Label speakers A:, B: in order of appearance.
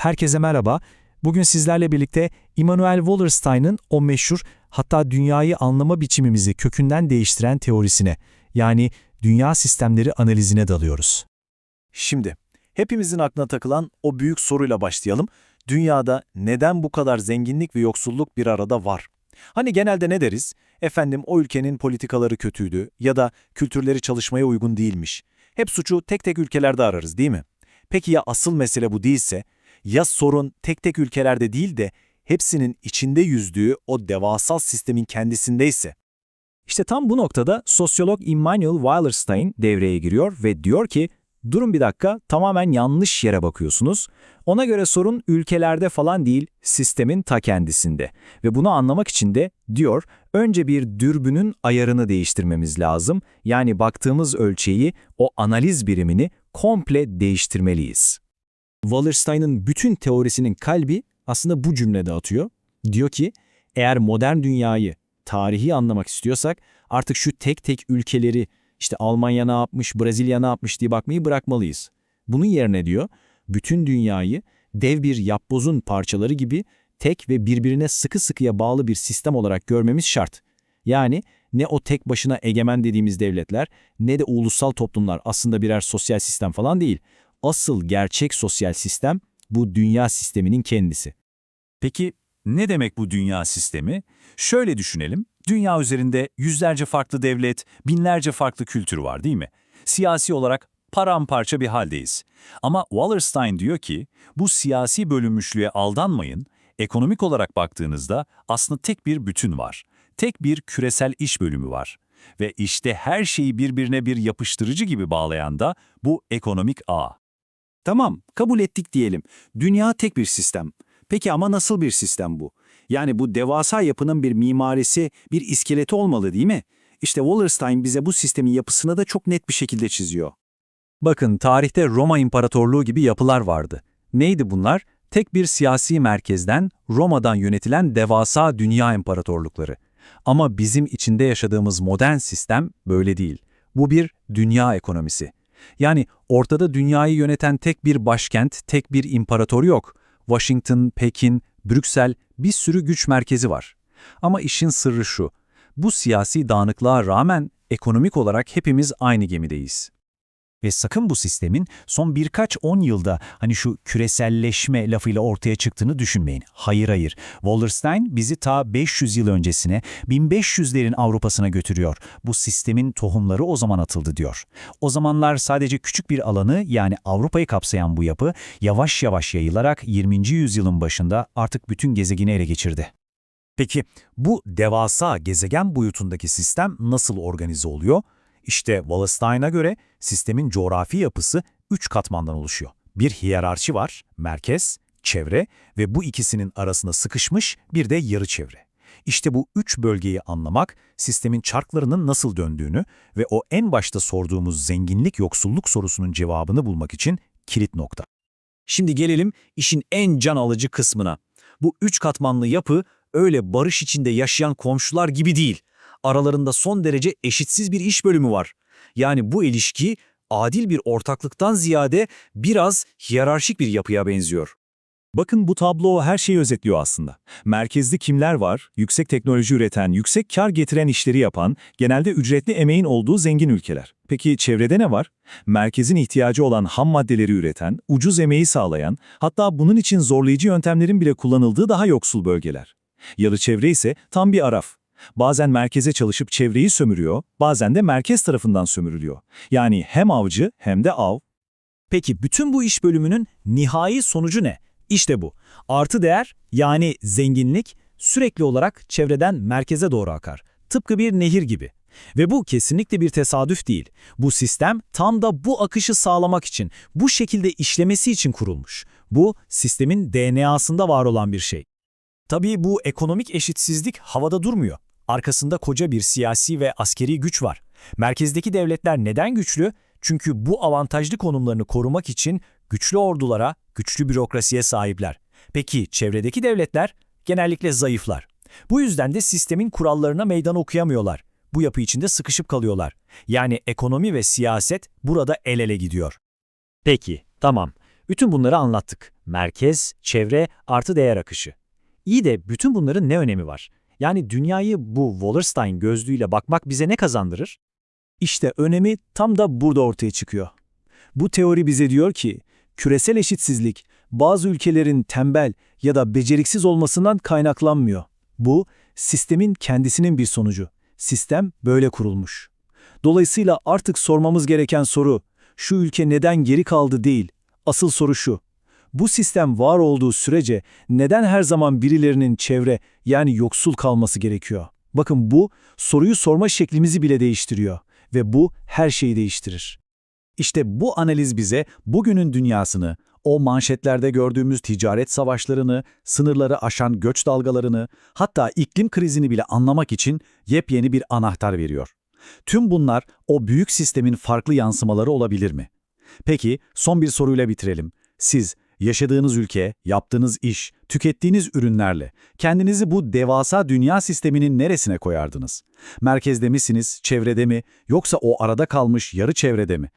A: Herkese merhaba. Bugün sizlerle birlikte Immanuel Wallerstein'ın o meşhur hatta dünyayı anlama biçimimizi kökünden değiştiren teorisine yani dünya sistemleri analizine dalıyoruz.
B: Şimdi, hepimizin aklına takılan o büyük soruyla başlayalım. Dünyada neden bu kadar zenginlik ve yoksulluk bir arada var? Hani genelde ne deriz? Efendim o ülkenin politikaları kötüydü ya da kültürleri çalışmaya uygun değilmiş. Hep suçu tek tek ülkelerde ararız değil mi? Peki ya asıl mesele bu değilse? Ya sorun tek tek ülkelerde değil de hepsinin içinde yüzdüğü o devasal sistemin kendisindeyse?
A: İşte tam bu noktada sosyolog Immanuel Wallerstein devreye giriyor ve diyor ki, durun bir dakika tamamen yanlış yere bakıyorsunuz. Ona göre sorun ülkelerde falan değil, sistemin ta kendisinde. Ve bunu anlamak için de diyor, önce bir dürbünün ayarını değiştirmemiz lazım. Yani baktığımız ölçeği, o analiz birimini komple değiştirmeliyiz. Wallerstein'ın bütün teorisinin kalbi aslında bu cümlede atıyor. Diyor ki, eğer modern dünyayı, tarihi anlamak istiyorsak artık şu tek tek ülkeleri, işte Almanya ne yapmış, Brezilya ne yapmış diye bakmayı bırakmalıyız. Bunun yerine diyor, bütün dünyayı dev bir yapbozun parçaları gibi tek ve birbirine sıkı sıkıya bağlı bir sistem olarak görmemiz şart. Yani ne o tek başına egemen dediğimiz devletler ne de ulusal toplumlar aslında birer sosyal sistem falan değil. Asıl gerçek sosyal sistem bu dünya sisteminin kendisi.
C: Peki ne demek bu dünya sistemi? Şöyle düşünelim, dünya üzerinde yüzlerce farklı devlet, binlerce farklı kültür var değil mi? Siyasi olarak paramparça bir haldeyiz. Ama Wallerstein diyor ki, bu siyasi bölünmüşlüğe aldanmayın, ekonomik olarak baktığınızda aslında tek bir bütün var. Tek bir küresel iş bölümü var. Ve işte her şeyi birbirine bir yapıştırıcı gibi bağlayan da bu ekonomik ağ.
D: Tamam, kabul ettik diyelim. Dünya tek bir sistem. Peki ama nasıl bir sistem bu? Yani bu devasa yapının bir mimarisi, bir iskeleti olmalı değil mi? İşte Wallerstein bize bu sistemin yapısını da çok net bir şekilde çiziyor.
A: Bakın tarihte Roma İmparatorluğu gibi yapılar vardı. Neydi bunlar? Tek bir siyasi merkezden, Roma'dan yönetilen devasa dünya imparatorlukları. Ama bizim içinde yaşadığımız modern sistem böyle değil. Bu bir dünya ekonomisi. Yani ortada dünyayı yöneten tek bir başkent, tek bir imparator yok. Washington, Pekin, Brüksel bir sürü güç merkezi var. Ama işin sırrı şu, bu siyasi dağınıklığa rağmen ekonomik olarak hepimiz aynı gemideyiz.
C: Ve sakın bu sistemin son birkaç on yılda hani şu küreselleşme lafıyla ortaya çıktığını düşünmeyin. Hayır hayır. Wallerstein bizi ta 500 yıl öncesine, 1500'lerin Avrupa'sına götürüyor. Bu sistemin tohumları o zaman atıldı diyor. O zamanlar sadece küçük bir alanı yani Avrupa'yı kapsayan bu yapı yavaş yavaş yayılarak 20. yüzyılın başında artık bütün gezegeni ele geçirdi. Peki bu devasa gezegen boyutundaki sistem nasıl organize oluyor? İşte Wallerstein'a göre sistemin coğrafi yapısı üç katmandan oluşuyor. Bir hiyerarşi var, merkez, çevre ve bu ikisinin arasında sıkışmış bir de yarı çevre. İşte bu üç bölgeyi anlamak, sistemin çarklarının nasıl döndüğünü ve o en başta sorduğumuz zenginlik yoksulluk sorusunun cevabını bulmak için kilit nokta.
E: Şimdi gelelim işin en can alıcı kısmına. Bu üç katmanlı yapı öyle barış içinde yaşayan komşular gibi değil. Aralarında son derece eşitsiz bir iş bölümü var. Yani bu ilişki adil bir ortaklıktan ziyade biraz hiyerarşik bir yapıya benziyor.
C: Bakın bu tablo her şeyi özetliyor aslında. Merkezde kimler var? Yüksek teknoloji üreten, yüksek kar getiren işleri yapan, genelde ücretli emeğin olduğu zengin ülkeler. Peki çevrede ne var? Merkezin ihtiyacı olan ham maddeleri üreten, ucuz emeği sağlayan, hatta bunun için zorlayıcı yöntemlerin bile kullanıldığı daha yoksul bölgeler. Yarı çevre ise tam bir araf. Bazen merkeze çalışıp çevreyi sömürüyor, bazen de merkez tarafından sömürülüyor. Yani hem avcı hem de av.
E: Peki bütün bu iş bölümünün nihai sonucu ne? İşte bu. Artı değer yani zenginlik sürekli olarak çevreden merkeze doğru akar. Tıpkı bir nehir gibi. Ve bu kesinlikle bir tesadüf değil. Bu sistem tam da bu akışı sağlamak için, bu şekilde işlemesi için kurulmuş. Bu sistemin DNA'sında var olan bir şey. Tabii bu ekonomik eşitsizlik havada durmuyor. Arkasında koca bir siyasi ve askeri güç var. Merkezdeki devletler neden güçlü? Çünkü bu avantajlı konumlarını korumak için güçlü ordulara, güçlü bürokrasiye sahipler. Peki çevredeki devletler? Genellikle zayıflar. Bu yüzden de sistemin kurallarına meydan okuyamıyorlar. Bu yapı içinde sıkışıp kalıyorlar. Yani ekonomi ve siyaset burada el ele gidiyor.
F: Peki, tamam.
E: Bütün bunları anlattık. Merkez, çevre, artı değer akışı. İyi de bütün bunların ne önemi var? Yani dünyayı bu Wallerstein gözlüğüyle bakmak bize ne kazandırır?
A: İşte önemi tam da burada ortaya çıkıyor. Bu teori bize diyor ki, küresel eşitsizlik bazı ülkelerin tembel ya da beceriksiz olmasından kaynaklanmıyor. Bu, sistemin kendisinin bir sonucu. Sistem böyle kurulmuş. Dolayısıyla artık sormamız gereken soru, şu ülke neden geri kaldı değil, asıl soru şu. Bu sistem var olduğu sürece neden her zaman birilerinin çevre yani yoksul kalması gerekiyor? Bakın bu soruyu sorma şeklimizi bile değiştiriyor ve bu her şeyi değiştirir.
D: İşte bu analiz bize bugünün dünyasını, o manşetlerde gördüğümüz ticaret savaşlarını, sınırları aşan göç dalgalarını, hatta iklim krizini bile anlamak için yepyeni bir anahtar veriyor. Tüm bunlar o büyük sistemin farklı yansımaları olabilir mi? Peki son bir soruyla bitirelim. Siz yaşadığınız ülke, yaptığınız iş, tükettiğiniz ürünlerle kendinizi bu devasa dünya sisteminin neresine koyardınız? Merkezde misiniz, çevrede mi, yoksa o arada kalmış yarı çevrede mi?